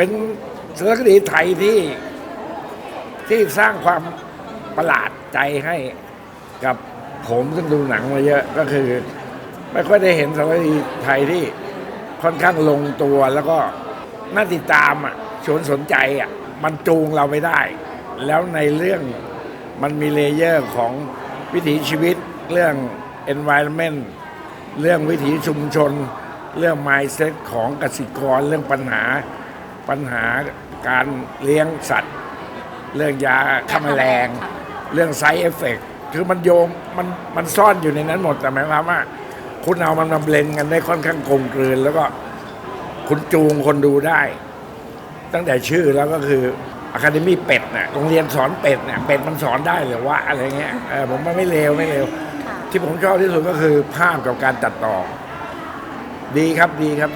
เป็นสารคดีไทยที่ที่สร้างความประหลาดใจให้กับผมซึ่งดูหนังมาเยอะก็คือ ไม่ค่อยได้เห็นสารคดีไทยที่ค่อนข้างลงตัวแล้วก็น่าติดตามอะชวนสนใจอะมันจูงเราไปได้ แล้วในเรื่องมันมีเลเยอร์ของวิถีชีวิตเรื่อง environment เรื่องวิถีชุมชน เรื่อง mindset ของกสิกรเรื่องปัญหา ปัญหาการเลี้ยงสัตว์ เรื่องยาฆ่าแมลง เรื่องไซเอฟเฟกคือมันโยงมันมันซ่อนอยู่ในนั้นหมดแต่หมายความว่า คุณเอามันมาเบลนกันได้ค่อนข้างกลมกลืน แล้วก็คุณจูงคนดูได้ ตั้งแต่ชื่อแล้วก็คืออะคาเดมี่เป็ดน่ะโรงเรียนสอนเป็ดเนี่ยเป็ดมันสอนได้เหรือว่าอะไรเงี้ยเออผมว่าไม่เลวไม่เลวค่ะที่ผมชอบที่สุดก็คือภาพกับการตัดต่อ ดีครับดีครับ